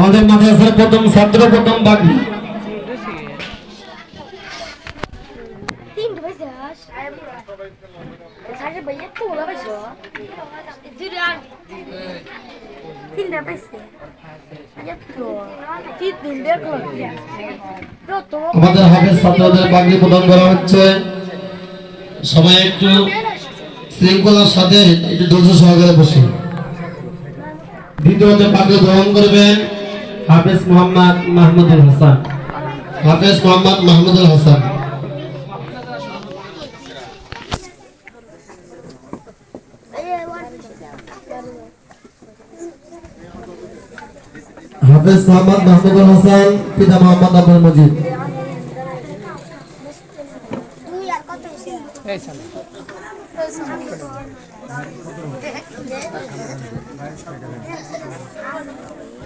আমাদের মাদ্রাসার প্রথম ছাত্র, প্রথম বাগি আমাদের হাফেজ ছাত্রদের বাগি প্রদান করা হচ্ছে। সবাই একটু শৃঙ্খলার সাথে একটু ধৈর্য সহকারে বসে। দ্বিতীয়তে বাগি গ্রহণ করবেন। হাফেজ মোহাম্মদ মাহমুদুল হাসান। হাফেজ মোহাম্মদ মাহমুদুল হাসান। হাফেজ মোহাম্মদ মাহমুদুল হাসান পিতা মোহাম্মদ আব্দুল মজিদ। তুই আর কত হইছে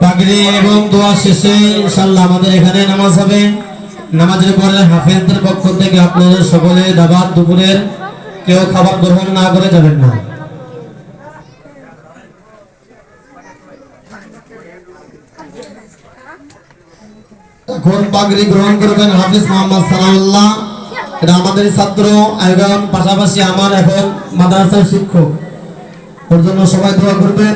পাগড়ি এবং দোয়া শেষে ইনশাল্লাহ আমাদের এখানে নামাজ হবে। নামাজের পরে হাফেজদের পক্ষ থেকে আপনাদের সকলে দাবার দুপুরের কেউ খাবার গ্রহণ না করে যাবেন না। এখন পাগড়ি গ্রহণ করবেন হাফিজ মোহাম্মদ সালাউল্লাহ। এটা আমাদের ছাত্র এবং পাশাপাশি আমার এখন মাদ্রাসার শিক্ষক। ওর জন্য সবাই দোয়া করবেন।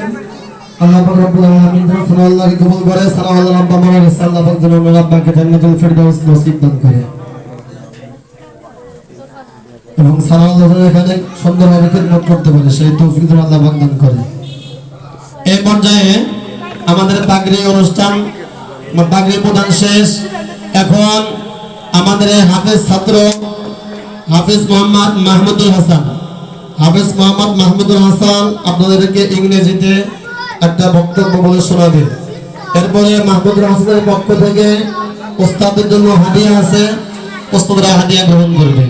আমাদের পাগড়ি অনুষ্ঠান বা পাগড়ি প্রদান শেষ। এখন আমাদের হাফেজ ছাত্র হাফেজ মোহাম্মদ মাহমুদুল হাসান। হাফেজ মোহাম্মদ মাহমুদুল হাসান আপনাদেরকে ইংরেজিতে একটা বক্তব্য বলে শোনাবেন এরপরে মাহমুদুল হাসানের পক্ষ থেকে ওস্তাদের জন্য হাদিয়া আছে, ওস্তাদরা হাদিয়া গ্রহণ করবে।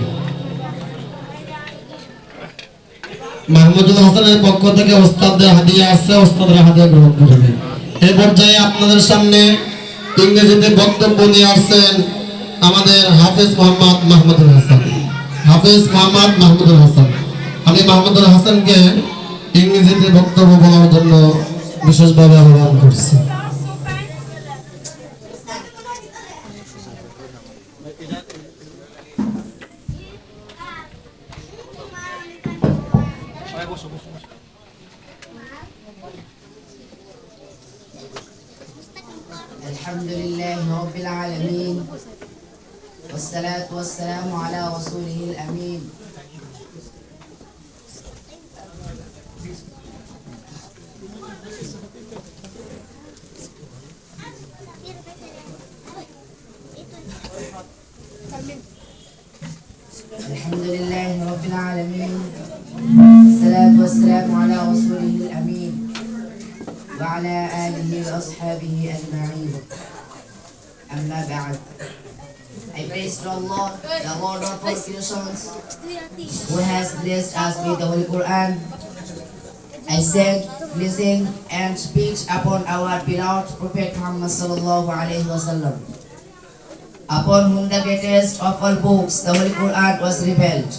মাহমুদুল হাসানের পক্ষ থেকে ওস্তাদদের আছে, ওস্তাদরা গ্রহণ করবে। এই পর্যায়ে আপনাদের সামনে ইংরেজিতে বক্তব্য নিয়ে আসছেন আমাদের হাফেজ মোহাম্মদ মাহমুদুল হাসান। হাফেজ মোহাম্মদ মাহমুদুল হাসান। আমি মাহমুদুল হাসানকে ইংরেজিতে বক্তব্য বলার জন্য বিশেষভাবে আহ্বান করছি الحمد لله رب العالمين والصلاة والسلام على رسوله الأمين الحمد لله رب العالمين والصلاة والسلام على رسوله الأمين وعلى آله وأصحابه أجمعين أما بعد I praise to Allah, the Lord of creations, who has blessed us with the Holy Quran. I send blessing and speech upon our beloved Prophet Muhammad sallallahu alaihi wasallam, upon whom the greatest of all books, the Holy Quran, was revealed.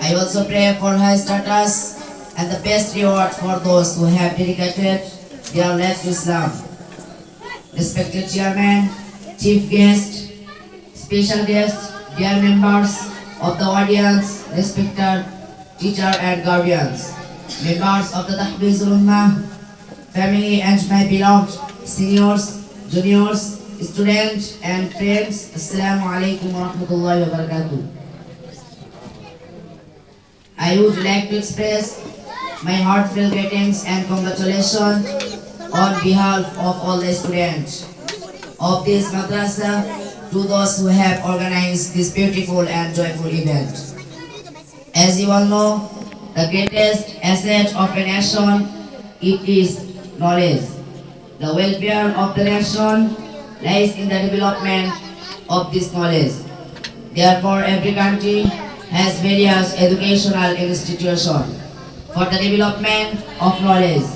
I also pray for high status and the best reward for those who have dedicated their life to Islam. Respected chairman, chief guest, special guests, dear members of the audience, respected teacher and guardians, members of the Tahfizul Ummah, family and my beloved seniors, juniors, students and friends, Assalamu alaikum wa rahmatullahi wa barakatuh. I would like to express my heartfelt greetings and congratulations on behalf of all the students of this madrasa to those who have organized this beautiful and joyful event. As you all know, the greatest asset of a nation it is knowledge. The welfare of the nation lies in the development of this knowledge. Therefore, every country has various educational institutions for the development of knowledge.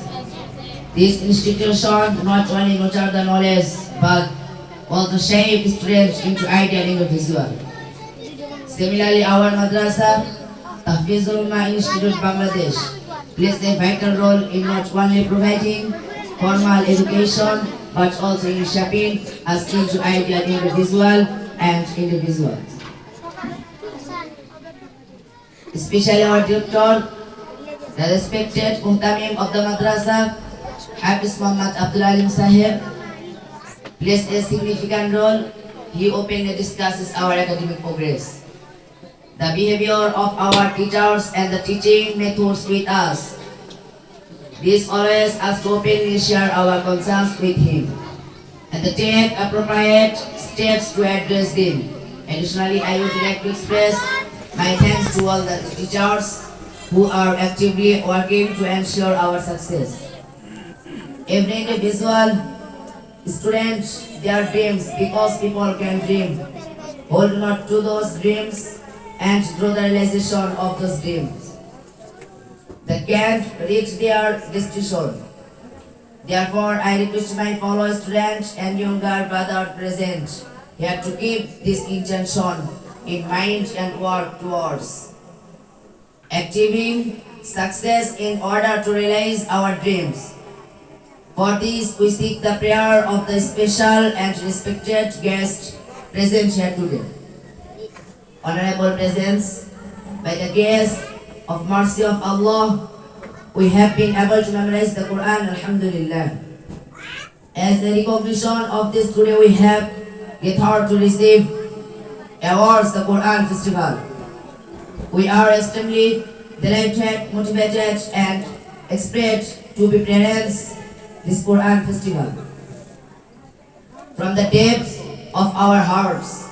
These institutions not only nurture the knowledge but also shape students into ideal individual. Similarly, our madrasa, Tahfizul Ummah Institute Bangladesh, plays a vital role in not only providing formal education but also in shaping us into ideal individual and individuals. Especially our director, the respected Muntamim of the madrasa, Hafiz Muhammad Abdul Alim Sahib, plays a significant role. He openly discusses our academic progress. The behavior of our teachers and the teaching methods with us. This always us openly share our concerns with him and to take appropriate steps to address them. Additionally, I would like to express my thanks to all the teachers who are actively working to ensure our success. Every individual student their dreams because people can dream. Hold not to those dreams and through the realization of those dreams. They can't reach their destination. Therefore, I request my fellow students and younger brother present here to keep this intention in mind and work towards achieving success in order to realize our dreams. For this, we seek the prayer of the special and respected guest present here today. Honorable presence, by the grace of mercy of Allah, we have been able to memorize the Quran, Alhamdulillah. As the recognition of this today, we have gathered to receive awards the Quran Festival. We are extremely delighted, motivated, and excited to be parents this Quran Festival. From the depths of our hearts,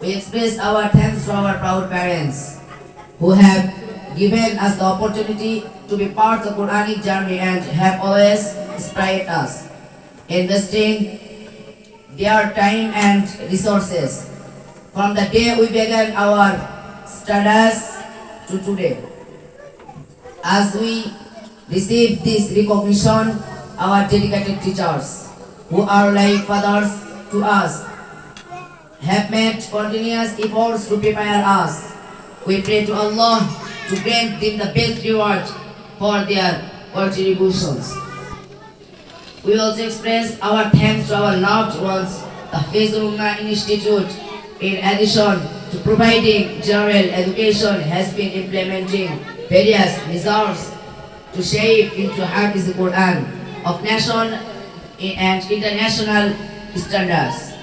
we express our thanks to our proud parents who have given us the opportunity to be part of the Quranic journey and have always inspired us, investing their time and resources from the day we began our studies to today. As we receive this recognition, our dedicated teachers, who are like fathers to us, have made continuous efforts to prepare us. We pray to Allah to grant them the best reward for their contributions. We also express our thanks to our loved ones, the Fazul Ummah Institute, in addition to providing general education, has been implementing various measures to shape into Hafiz Quran of national and international standards.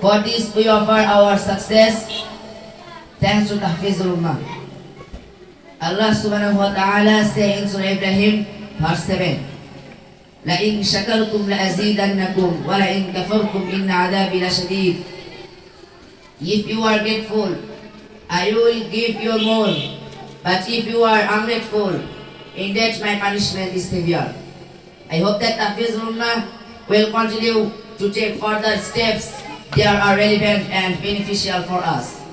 For this, we offer our success thanks to Tahfizul Ummah. Allah subhanahu wa ta'ala say in Surah Ibrahim, verse 7, لَإِن شَكَرْتُمْ لَأَزِيدَنَّكُمْ وَلَإِن كَفَرْتُمْ إِنَّ عَذَابِي لَشَدِيدٌ If you are grateful, I will give you more. But if you are ungrateful, in that my punishment is severe. I hope that Tahfizul Ummah will continue to take further steps that are relevant and beneficial for us.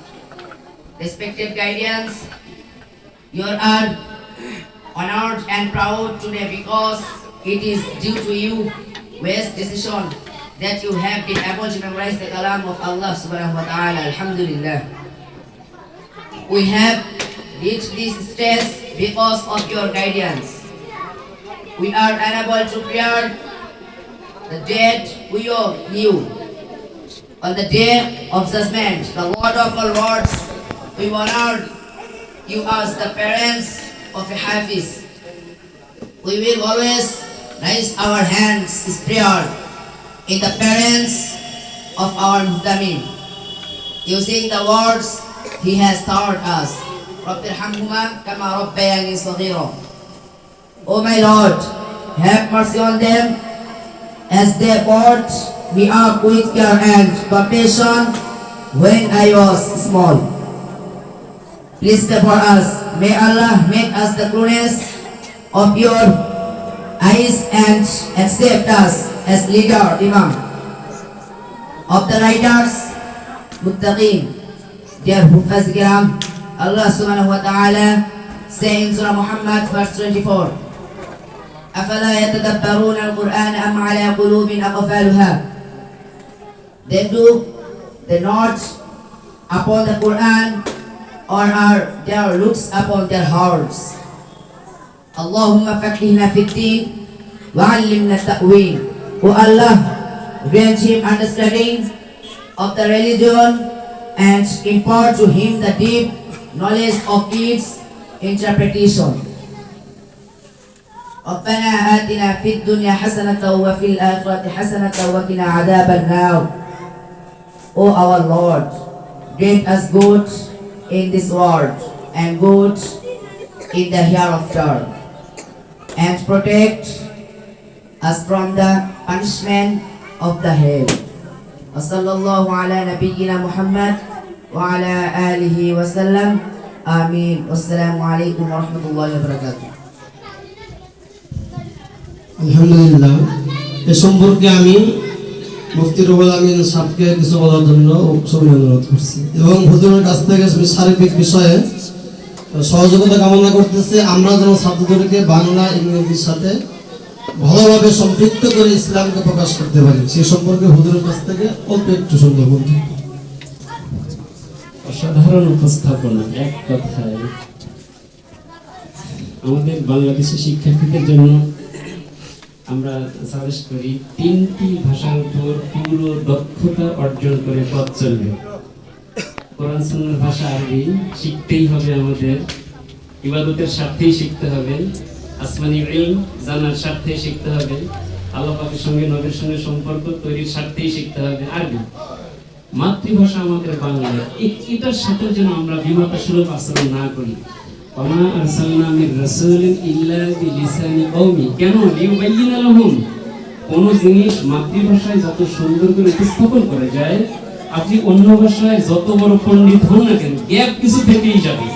Respected guardians, you are honored and proud today because it is due to you wise decision that you have been able to memorize the kalam of Allah subhanahu wa ta'ala. Alhamdulillah. We have reached this stage because of your guidance. We are unable to bear the dead we all knew. On the day of judgment, the Lord of all lords, we honor you as the parents of a Hafiz. We will always raise our hands in prayer in the parents of our Muhtamim, using the words he has taught us. رب ارحمهما كما ربياني صغيرا. O my Lord, have mercy on them as they brought me up with care and compassion when I was small. Please pray for us. May Allah make us the clearness of your eyes and accept us as leader, Imam of the writers, Muttaqeen. Dear Hufaz Kiram, Allah subhanahu wa ta'ala say in Surah Muhammad verse 24 أفلا يتدبرون القرآن أم على قلوب أقفالها Then do they not upon the Quran or are their looks upon their hearts اللهم فقهنا في الدين وعلمنا التأويل O Allah grant him understanding of the religion and impart to him the deep knowledge of its interpretation ربنا آتنا في الدنيا حسنة وفي الآخرة حسنة وقنا عذاب النار O our Lord, grant us good in this world and good in the hereafter, and protect us from the punishment of the hell. وصلى الله على نبينا محمد وعلى آله وسلم آمين والسلام عليكم ورحمة الله وبركاته আলহামদুলিল্লাহ এ সম্পর্কে আমি মুফতি রুহুল আমিন সাহেবকে কিছু বলার জন্য সবাই অনুরোধ করছি। এবং হুজুরের কাছ থেকে সার্বিক বিষয়ে সহযোগিতা কামনা করতেছি। আমরা যেন ছাত্রদেরকে বাংলা, ইংরেজির সাথে ভালোভাবে সম্পৃক্ত করে ইসলামকে প্রকাশ করতে পারি। সে সম্পর্কে হুজুরের কাছ থেকে অল্প একটু সুন্দর বলতে অসাধারণ উপস্থাপনা, এক কথায়। আমাদের বাংলাদেশের শিক্ষার্থীদের জন্য আমরা সাজেস্ট করি, তিনটি ভাষার উপর পুরো দক্ষতা অর্জন করে পথ চলবে। কোরআন ভাষা আরবি, শিখতেই হবে আমাদের। ইবাদতের স্বার্থেই শিখতে হবে। আসমানি ইলম, জানার স্বার্থেই শিখতে হবে। আল্লাহ সঙ্গে নবীর সঙ্গে সম্পর্ক তৈরির স্বার্থেই শিখতে হবে। আরবি। মাতৃভাষা আমাদের বাংলা। এটার সাথে যেন আমরা বিমাতা সুলভ আচরণ না করি। কেন? জিনিস মাতৃভাষায় যত সুন্দর করে উপস্থাপন করা যায়, আপনি অন্য ভাষায় যত বড় পণ্ডিত হন না কেন, গ্যাপ কিছু থেকেই যাবে।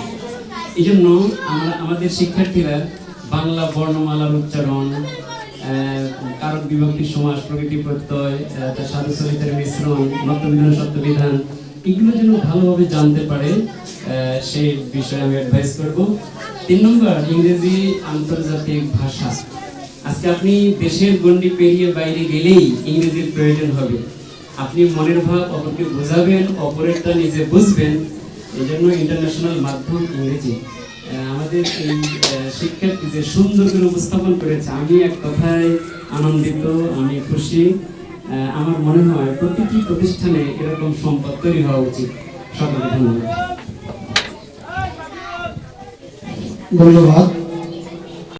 এই জন্য আমরা, আমাদের শিক্ষার্থীরা বাংলা বর্ণমালার উচ্চারণ কারক বিভক্তি সমাজ প্রকৃতি প্রত্যয় সাধু চরিত্রের মিশ্রণ নত্যবিধান সত্যবিধান এগুলো যেন ভালোভাবে জানতে পারে সেই বিষয়ে আমি অ্যাডভাইস করব। তিন নম্বর, ইংরেজি আন্তর্জাতিক ভাষা। আজকে আপনি দেশের গণ্ডি পেরিয়ে বাইরে গেলেই ইংরেজির প্রয়োজন হবে। আপনি মনের ভাব অপরকে বোঝাবেন অপরেরটা নিজে বুঝবেন। এই জন্য ইন্টারন্যাশনাল মাধ্যম ইংরেজি। আমাদের এই শিক্ষার্থী যে সুন্দর করে উপস্থাপন করেছে, আমি এক কথায় আনন্দিত, আমি খুশি। আমার মনে হয় প্রতিটি প্রতিষ্ঠানে এরকম সম্পদ তৈরি হওয়া উচিত। সকলকে ধন্যবাদ। ধন্যবাদ।